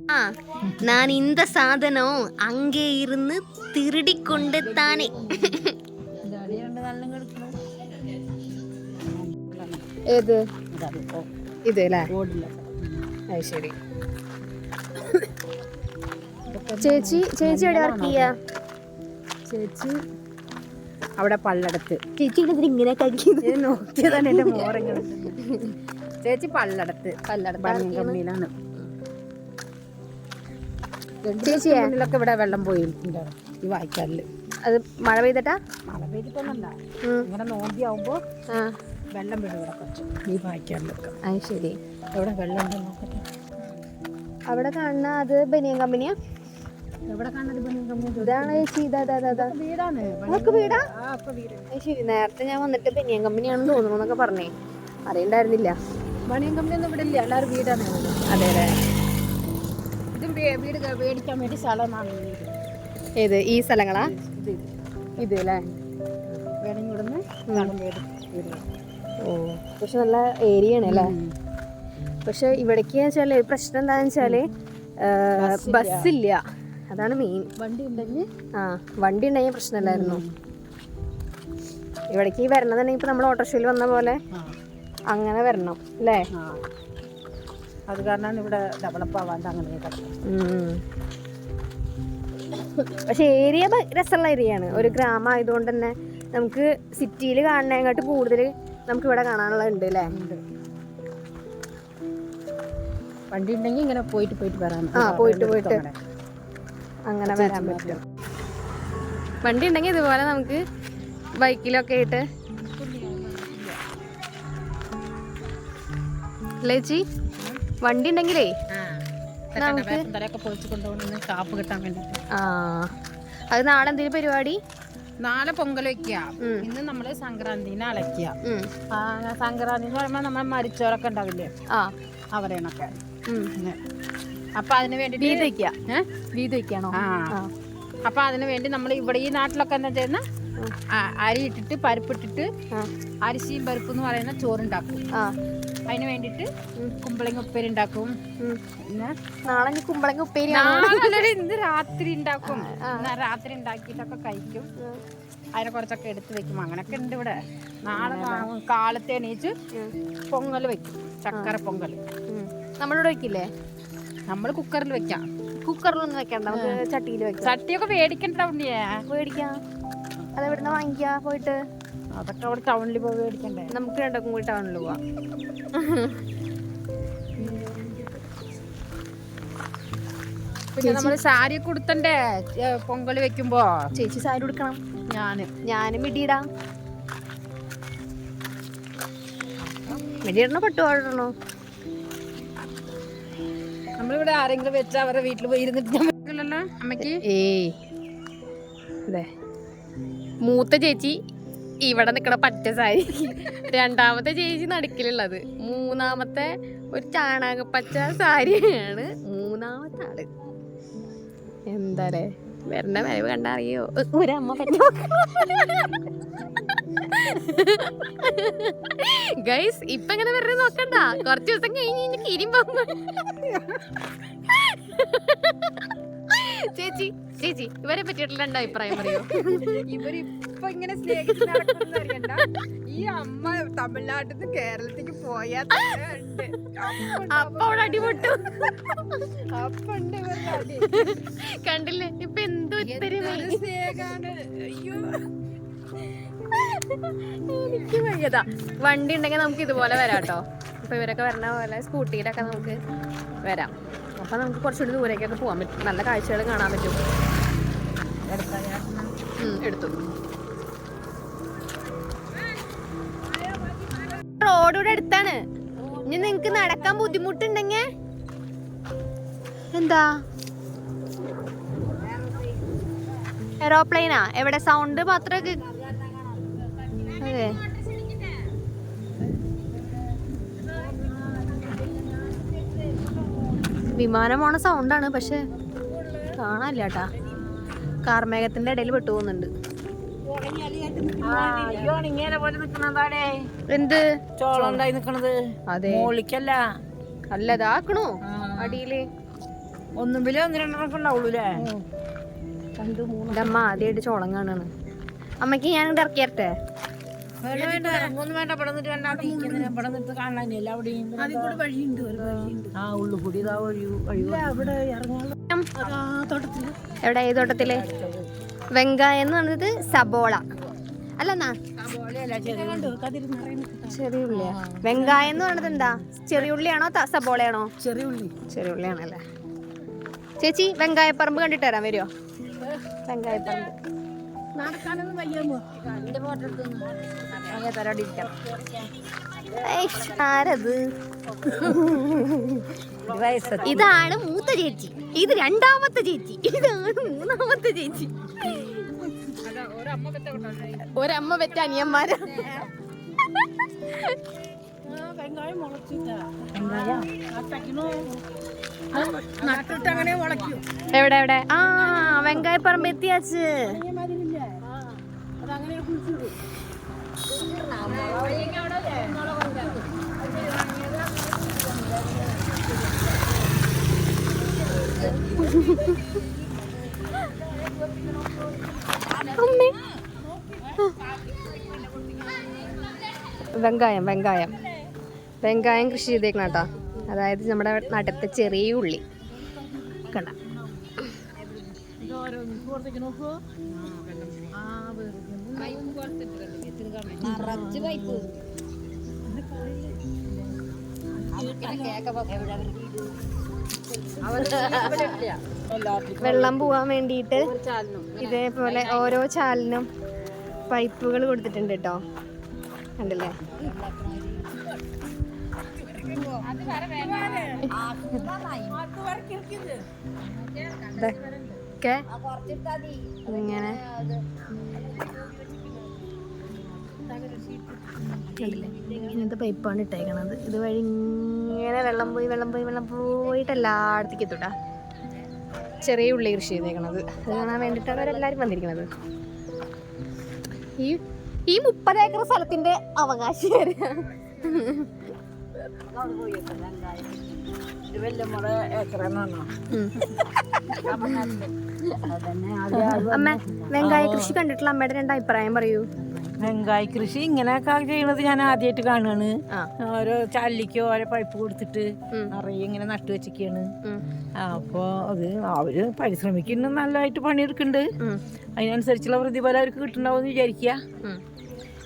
ஆ நான் இந்த சாதனம் அங்கே இருந்து திருடி கொண்டு தானே ഏത് ഇത് അല്ലേ അത് ശരി ചേച്ചി ചേച്ചി എവിടെ വർക്ക് ചെയ്യാ ചേച്ചി അവിടെ പള്ളടത്ത് ചേച്ചി ഇതിന് ഇങ്ങനെ കഴിക്കുന്നത് ഇത് നോക്കിയതാണ് എന്റെ മോറങ്ങൾ ചേച്ചി പള്ളടത്ത് പല്ലടത്ത് ബനിയൻ work ചെയ്യുന്നത്? കമ്പനിയിലാണ് ചേച്ചിയെ? മുന്നിലൊക്കെ ഇവിടെ വെള്ളം പോയിട്ടുണ്ട്. ഈ വായിക്കാറിൽ അത് മഴ പെയ്തിട്ടാ? മഴ പെയ്തിട്ടൊന്നല്ല ഇങ്ങനെ നോമ്പിയാവുമ്പോ വെള്ളം വീഴും ഇവിടെ കുറച്ച്. ഈ വായിക്കാറിലൊക്കെ അത് ശരി. എവിടെ വെള്ളം ഉണ്ടോ നോക്കട്ടെ. അവിടെ കാണുന്ന അത് ബനിയൻ കമ്പനിയാ? എവിടെ കാണുന്നത് ബനിയൻ കമ്പനി ഇതാണ് ചേച്ചി. ഇതാ ഇതാ, ഇതാ, ഇതാ. വീടാണ്. അതൊക്കെ വീടാ? ശരി. നേരത്തെ ഞാൻ വന്നിട്ട് ബനിയൻ കമ്പനിയാണെന്ന് തോന്നുന്നു എന്നൊക്കെ പറഞ്ഞേ. അറിയണ്ടായിരുന്നില്ല. ബനിയൻ കമ്പനി ഒന്നും ഇവിടെ ഇല്ല. എല്ലാവരും വീടാണ്. അതെ അതെ. വീട് മേടിക്കാൻ വേണ്ടി സ്ഥലമാണ് ഏത്? ഈ സ്ഥലങ്ങളാ? ഇത് അല്ലേ? വേണമെങ്കിൽ ഇവിടുന്ന് ഓ. പക്ഷെ നല്ല ഏരിയ ആണ് അല്ലേ? പക്ഷെ ഇവിടേക്ക് വെച്ചാൽ പ്രശ്നം എന്താന്ന് വെച്ചാൽ ബസ്സില്ല. അതാണ് മെയിൻ വണ്ടി ഉണ്ടെങ്കിൽ ആ വണ്ടി ഉണ്ടെങ്കിൽ പ്രശ്നമില്ലായിരുന്നു. ഇവിടേക്ക് വരണതുണ്ടെങ്കിൽ ഇപ്പൊ നമ്മൾ ഓട്ടോറിക്ഷയിൽ വന്ന പോലെ അങ്ങനെ വരണം അല്ലേ? അത് കാരണമാണ് ഇവിടെ ഡെവലപ്പ് ആവാണ്ട് അങ്ങനെ. പക്ഷെ ഏരിയ രസമുള്ള ഏരിയ ആണ് ഒരു ഗ്രാമം ആയതുകൊണ്ട് തന്നെ നമുക്ക് സിറ്റിയിൽ കാണുന്നതിനെക്കാട്ട് കൂടുതൽ നമുക്ക് ഇവിടെ കാണാനുള്ള ഉണ്ട്. അല്ലേ വണ്ടി ഉണ്ടെങ്കിൽ ഇങ്ങനെ പോയിട്ട് പോയിട്ട് വരാം ആ, പോയിട്ട് പോയിട്ട്. അങ്ങനെ വരാൻ പറ്റും. വണ്ടി ഉണ്ടെങ്കിൽ ഇതുപോലെ നമുക്ക് ബൈക്കിലൊക്കെ ആയിട്ട്. ലേച്ചി വണ്ടി ഉണ്ടെങ്കിലേ നമുക്ക് തലയൊക്കെ പൊളിച്ച് കൊണ്ടുപോകുന്ന കാപ്പ് കിട്ടാൻ വേണ്ടിട്ട് ആ അത് നാളെ എന്തെങ്കിലും പരിപാടി? നാളെ പൊങ്കൽ വെക്കുക ഇന്ന് നമ്മൾ സംക്രാന്തിനെ അലക്കുക സംക്രാന്തി എന്ന് നമ്മൾ മരിച്ചവരൊക്കെ ഉണ്ടാവില്ലേ? ഉം. അപ്പൊ അതിന് വേണ്ടിട്ട് വീത് വയ്ക്കുക? അപ്പൊ അതിന് വേണ്ടി നമ്മൾ ഇവിടെ ഈ നാട്ടിലൊക്കെ എന്താ ചെയ്യുന്ന. അരി ഇട്ടിട്ട് പരിപ്പിട്ടിട്ട് അരിശിയും പരിപ്പ് എന്ന് പറയുന്ന ചോറുണ്ടാക്കും. അതിന് വേണ്ടിട്ട് കുമ്പളങ്ങ ഉപ്പേരി ഉണ്ടാക്കും. പിന്നെ നാളെ ഇനി കുമ്പളങ്ങ ഉപ്പേരി നാളെ ഇന്ന് രാത്രി ഉണ്ടാക്കും. രാത്രി ഉണ്ടാക്കിയിട്ടൊക്കെ കഴിക്കും. അതിനെ കുറച്ചൊക്കെ എടുത്ത് വെക്കും. അങ്ങനൊക്കെ ഉണ്ട് ഇവിടെ. നാളെ കാലത്തെ എണീച്ച് പൊങ്ങൽ വെക്കും. ചക്കര പൊങ്കൽ നമ്മളിവിടെ വെക്കില്ലേ? നമ്മൾ കുക്കറിൽ വെക്കാം. കുക്കറിലൊന്നും വെക്കണ്ട. നമുക്ക് ചട്ടിയിൽ വെക്കാം. ചട്ടിയൊക്കെ മേടിക്കണ്ട ഉണ്ണിയേ. മേടിക്കാം അതെവിടുന്ന് വാങ്ങിക്കാ പോയിട്ട്? അതൊക്കെ അവിടെ ടൗണിൽ പോയി മേടിക്കണ്ടേ നമുക്ക് രണ്ടൊക്കെ കൂടി ടൗണിൽ പോവാം. പിന്നെ നമ്മൾ സാരി കൊടുത്തണ്ടേ? പൊങ്കൽ വെക്കുമ്പോ? ചേച്ചി സാരി കൊടുക്കണം ഞാൻ. ഞാനും മിടിയിടാം. മിടിയിടണോ പട്ടുപാടണോ നമ്മളിവിടെ ആരെങ്കിലും വെച്ചാ അവരുടെ വീട്ടിൽ പോയി ഇരുന്നിട്ട് അമ്മയ്ക്ക് ഏ മൂത്ത ചേച്ചി ഇവിടെ നിൽക്കണ പച്ച സാരി. രണ്ടാമത്തെ ചേച്ചി നടുക്കിലുള്ളത്. മൂന്നാമത്തെ ഒരു ചാണകപ്പച്ച സാരിയാണ് മൂന്നാമത്തെ ആൾ. എന്താലേ വരണ വരവ് കണ്ടറിയോ ഒരമ്മ ഗൈസ് ഇപ്പൊ ഇങ്ങനെ വരണ നോക്കണ്ട. കുറച്ച് ദിവസം കഴിഞ്ഞ് കിരിമ്പോ ചേച്ചി ചേച്ചി ഇവരെ പറ്റിയിട്ടുള്ള രണ്ട് അഭിപ്രായം പറയൂ? ഇവരിപ്പൊ ഇങ്ങനെ സ്നേഹിച്ച് നടക്കുന്നത് അറിയണ്ട ഈ അമ്മ തമിഴ്നാട്ടിൽ നിന്ന് കേരളത്തിലേക്ക് പോയാൽ തന്നെ അടിപൊട്ടു അപ്പൊ അവിടെ അടിപൊട്ടും. അപ്പൊ ഉണ്ട് ഇവരുടെ അടി. കണ്ടില്ലേ? ഇപ്പൊ എന്തോ ഇത്തിരി സ്നേഹാണ്. അയ്യോ. എനിക്ക് വയ്യതാ. വണ്ടി ഉണ്ടെങ്കിൽ നമുക്ക് ഇതുപോലെ വരാം കേട്ടോ ഇപ്പൊ ഇവരൊക്കെ വരണ പോലെ സ്കൂട്ടിയിലൊക്കെ നമുക്ക് വരാം. അപ്പൊ നമുക്ക് കുറച്ചുകൂടി ദൂരേക്കൊക്കെ പോകാൻ പറ്റും. നല്ല കാഴ്ചകൾ കാണാൻ പറ്റും. എടുത്തു. റോഡൂടെ അടുത്താണ്. ഇനി നിങ്ങക്ക് നടക്കാൻ ബുദ്ധിമുട്ടുണ്ടെങ്കിൽ എന്താ? എറോപ്ലെയിനാ എവിടെ? സൗണ്ട് മാത്രമേ അതെ. വിമാനം പോണ സൗണ്ടാണ് പക്ഷെ കാണാനില്ല കേട്ടാ കാർമേഘത്തിന്റെ ഇടയിൽ പെട്ടു പോകുന്നുണ്ട്. എന്ത്? ചോളം ഉണ്ടായി നിക്കണത് അതെ. മോളിക്കല്ല. അല്ല ഇതാക്കണോ. അടിയിൽ. വില ഒന്ന് രണ്ടെണ്ണൊക്കെ ഉണ്ടാവുള്ളൂ മൂന്ന് അമ്മ ആദ്യമായിട്ട് ചോളം കാണാണ്. അമ്മയ്ക്ക് ഞാൻ ഇങ്ങോട്ട് എവിടെ ഈ തോട്ടത്തിൽ? വെങ്കായം എന്ന് പറഞ്ഞത് സബോള. അല്ലെന്നാ ചെറിയ ഉള്ളിയാ വെങ്കായം എന്ന് പറഞ്ഞത് എന്താ? ചെറിയ ഉള്ളിയാണോ സബോളയാണോ? ചെറിയ ഉള്ളി. ചെറിയ ഉള്ളിയാണല്ലേ. ചേച്ചി വെങ്കായപ്പറമ്പ് കണ്ടിട്ട് തരാൻ വരുമോ വെങ്കായപ്പറമ്പ്. നടക്കാനൊന്നും വയ്യാമോ എന്റെ ഫോട്ടോ എടുത്തു ഏയ്ഷ്, ആരത്? വയസ്സെത്തി ഇതാണ് മൂത്ത ചേച്ചി. ഇത് രണ്ടാമത്തെ ചേച്ചി. ഇതാണ് മൂന്നാമത്തെ ചേച്ചി. ഒരമ്മ പെറ്റ അനിയന്മാരാ. വെങ്കായം മുളച്ചിട്ടാ. വെങ്കായം? നട്ടിട്ട് അങ്ങനെ മുളയ്ക്കും. എവിടെ എവിടെ? ആ വെങ്കായപ്പറമ്പ് എത്തിയാച്ച്. അതങ്ങനെ വെങ്കായം വെങ്കായം. വെങ്കായം കൃഷി ചെയ്തേക്കണം കേട്ടോ. അതായത് നമ്മുടെ നാട്ടിലത്തെ ചെറിയ ഉള്ളി. കണ്ട. വെള്ളം പോവാൻ വേണ്ടിയിട്ട് ഇതേപോലെ ഓരോ ചാലിനും പൈപ്പുകൾ കൊടുത്തിട്ടുണ്ട് കേട്ടോ. കണ്ടില്ലേ? ഇങ്ങനെ കണ്ടില്ലേ ഇങ്ങനത്തെ പൈപ്പാണ് ഇട്ടേക്കണത്. ഇതുവഴി ഇങ്ങനെ വെള്ളം പോയി വെള്ളം പോയി വെള്ളം പോയിട്ട് എല്ലായിടത്തേക്ക് എത്തൂട്ടാ. ചെറിയ ഉള്ളി കൃഷി ചെയ്തേക്കണത്. അത് കാണാൻ വേണ്ടിയിട്ടാണ് അവരെല്ലാവരും വന്നിരിക്കുന്നത് ഈ ഈ മുപ്പത് ഏക്കർ സ്ഥലത്തിന്റെ അവകാശം അമ്മ വെങ്കായ കൃഷി കണ്ടിട്ടുള്ള അമ്മയുടെ രണ്ട് അഭിപ്രായം പറയൂ. വെങ്കായ കൃഷി ഇങ്ങനെയൊക്കെ ചെയ്യണത് ഞാൻ ആദ്യമായിട്ട് കാണുകയാണ് ഓരോ ചല്ലിക്ക് ഓരോ പൈപ്പ് കൊടുത്തിട്ട്. നിറയെ ഇങ്ങനെ നട്ടു വെച്ചിരിക്കുകയാണ് അപ്പോൾ അത് അവർ പരിശ്രമിക്കുന്ന നല്ലതായിട്ട് പണിയെടുക്കുന്നുണ്ട്. അതിനനുസരിച്ചുള്ള പ്രതിഫലം അവർക്ക് കിട്ടുന്നുണ്ടാവും എന്ന് വിചാരിക്കുക.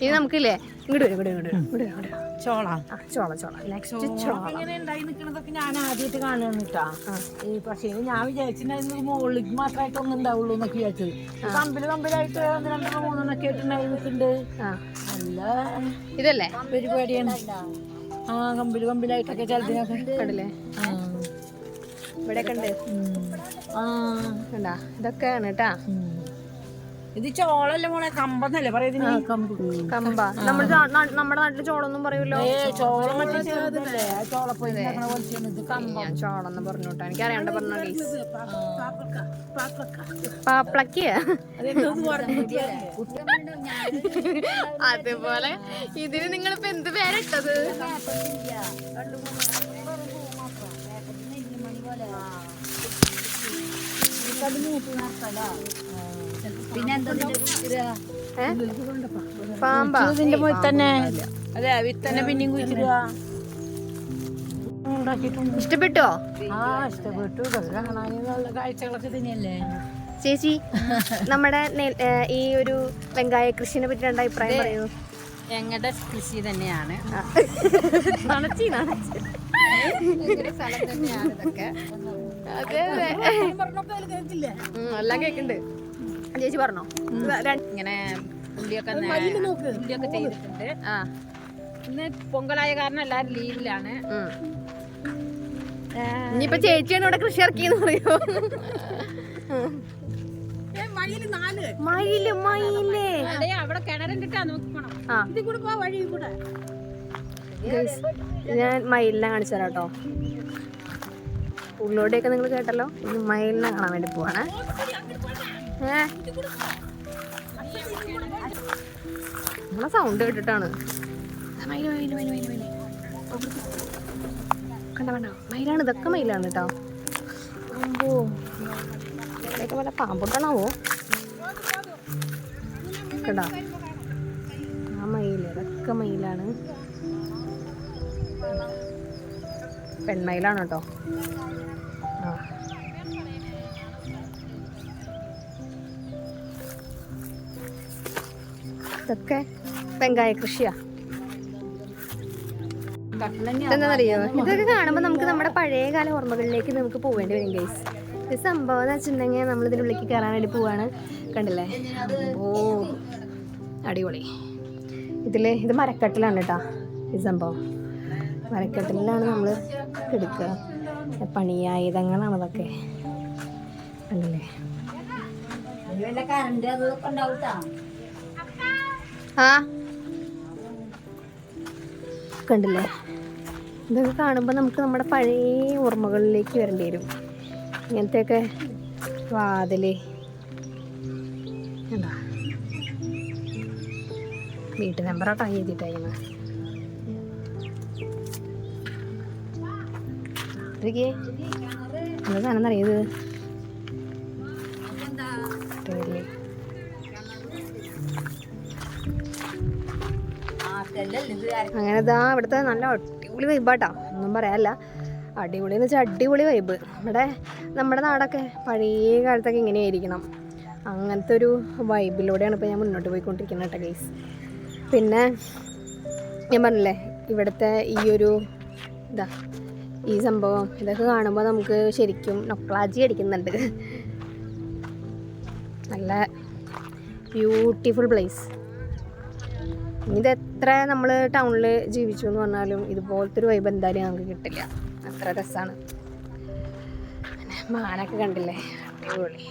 ഇനി നമുക്കില്ലേ? ഇങ്ങോട്ട് വരും ഇങ്ങോട്ട് വരും ഇങ്ങോട്ട് വരും ചോള. ചോള ചോള. നെക്സ്റ്റ് ചോള. ഇങ്ങനെ ഉണ്ടായി നിൽക്കുന്നതൊക്കെ ഞാൻ ആദ്യമായിട്ട് കാണുകയാണ് കേട്ടാ. ഈ പക്ഷേ ഞാൻ വിചാരിച്ചിട്ടുണ്ടായിരുന്നു മുകളിലേക്ക് മാത്രമായിട്ട് ഒന്നും ഉണ്ടാവുള്ളൂ എന്നൊക്കെ വിചാരിച്ചത്. കമ്പിൽ കമ്പിലായിട്ട് ഒന്ന് രണ്ടെണ്ണം മൂന്നെണ്ണൊക്കെ ആയിട്ട് ഉണ്ടായി നിൽക്കുന്നുണ്ട്. നല്ല ഇതല്ലേ? പരിപാടിയാണ്. ആ കമ്പിൽ കമ്പിലായിട്ടൊക്കെ ചിലതിനൊക്കെ. കണ്ടില്ലേ? ആ. ഇവിടെ ആ. കണ്ടാ? ഇതൊക്കെയാണ് കേട്ടാ. ഇത് ചോളല്ല മോളെ? കമ്പന്നല്ലേ പറയുന്നത് കമ്പ്. നമ്മൾ നമ്മുടെ നാട്ടിൽ ചോളൊന്നും പറയൂലോ? ചോളം മറ്റേ ചെറുതല്ലേ? ഞാൻ ചോളന്ന് എനിക്ക് അറിയാണ്ട് പറഞ്ഞ പാപ്പളക്ക് അതുപോലെ ഇതിന് നിങ്ങളിപ്പോ എന്ത് പേരിട്ടത്? ഏ? പാമ്പാ. ഇതിന്റെ തന്നെ. അതെ വിത്തന്നെ പിന്നെയും കുഴിച്ചിടുക. ഉണ്ടാക്കിയിട്ടുണ്ട് ഇഷ്ടപ്പെട്ടോ? ആ ഇഷ്ടപ്പെട്ടു. ഇതൊക്കെ കാണാൻ നല്ല കാഴ്ചകളൊക്കെ തന്നെയല്ലേ? ചേച്ചി നമ്മുടെ ഈ ഒരു വെങ്കായ കൃഷിനെ പറ്റി രണ്ട് അഭിപ്രായം പറയൂ. ഞങ്ങളുടെ കൃഷി തന്നെയാണ്. നനച്ചി നനച്ചി, നനച്ചി. അതെ അതെ. ഉം, എല്ലാം കേക്കുണ്ട്. ചേച്ചി പറഞ്ഞോ? ഇങ്ങനെ ഉള്ളിയൊക്കെ ഉള്ളിയൊക്കെ ചെയ്തിട്ടുണ്ട്. ഇന്ന് പൊങ്കലായ കാരണം എല്ലാരും ലീവിലാണ്. ഇനിയിപ്പൊ ചേച്ചിയാണ് ഇവിടെ കൃഷി ഇറക്കിയെന്ന് പറയോ മയിൽ മയിൽ അവിടെ കിണറിണ്ടിട്ടാ നോക്കണം ആ. ഇതിൽ കൂടെ പോ വഴി കൂടെ. Guys, ഞാൻ മയിലിനെ കാണിച്ചു തരാം കേട്ടോ. ഉള്ളോടെയൊക്കെ നിങ്ങൾ കേട്ടല്ലോ. ഇത് മയിലിനെ കാണാൻ വേണ്ടി പോവാണേ. നമ്മളെ സൗണ്ട് കേട്ടിട്ടാണ്. മയിൽ കണ്ട. മയിലാണ് ഇതൊക്കെ മയിലാണ് കേട്ടോ അമ്പോ. ഇതൊക്കെ വല്ല പാമ്പുട്ടണാവോ? കേട്ടോ ആ മയിൽ ഇതൊക്കെ മയിലാണ്. പെൺമയിലാണ് കേട്ടോ ആ. ഇതൊക്കെ വെങ്കായ കൃഷിയാ. എന്താണെന്നറിയോ ഇതൊക്കെ കാണുമ്പോൾ നമുക്ക് നമ്മുടെ പഴയ കാല ഓർമ്മകളിലേക്ക് നമുക്ക് പോവേണ്ടി വരും ഗൈസ് ഈ സംഭവം എന്ന് വെച്ചിട്ടുണ്ടെങ്കിൽ നമ്മൾ ഇതിന്റെ ഉള്ളിലേക്ക് കയറാൻ വേണ്ടി പോവാണ്. കണ്ടില്ലേ? ഓ അടിപൊളി. ഇതിൽ ഇത് മരക്കട്ടിലാണ് കേട്ടോ ഈ സംഭവം. മരക്കട്ടിലാണ് നമ്മൾ എടുക്കുക. പണിയായുധങ്ങളാണ് അതൊക്കെ കണ്ടില്ലേ? കണ്ടില്ലേ? ഇതൊക്കെ കാണുമ്പോൾ നമുക്ക് നമ്മുടെ പഴയ ഓർമ്മകളിലേക്ക് വരേണ്ടി വരും. ഇങ്ങനത്തെയൊക്കെ വാതിൽ. എന്താ? വീട്ടു നമ്പറാട്ടോ എഴുതിയിട്ടായിരുന്നു ഇതൊക്കെ എന്താ അങ്ങനെ ഇതാ ഇവിടുത്തെ നല്ല അടിപൊളി വൈബാട്ടാ ഒന്നും പറയാല്ല അടിപൊളി എന്ന് വെച്ചാൽ അടിപൊളി വൈബ് നമ്മുടെ നമ്മുടെ നാടൊക്കെ പഴയ കാലത്തൊക്കെ ഇങ്ങനെയായിരിക്കണം. അങ്ങനത്തെ ഒരു വൈബിലൂടെയാണ് ഇപ്പോൾ ഞാൻ മുന്നോട്ട് പോയിക്കൊണ്ടിരിക്കുന്നത് കേട്ടോ ഗൈസ് പിന്നെ ഞാൻ പറഞ്ഞില്ലേ ഇവിടുത്തെ ഈ ഒരു ഇതാ ഈ സംഭവം ഇതൊക്കെ കാണുമ്പോൾ നമുക്ക് ശരിക്കും നൊക്ലാജി അടിക്കുന്നുണ്ട്. നല്ല ബ്യൂട്ടിഫുൾ പ്ലേസ് ഇത് നമ്മൾ ടൗണിൽ ജീവിച്ചു എന്ന് പറഞ്ഞാലും ഇതുപോലത്തെ ഒരു വൈബ് എന്തായാലും നമുക്ക് കിട്ടില്ല. അത്ര രസമാണ് മാനൊക്കെ കണ്ടില്ലേ? അടിപൊളി.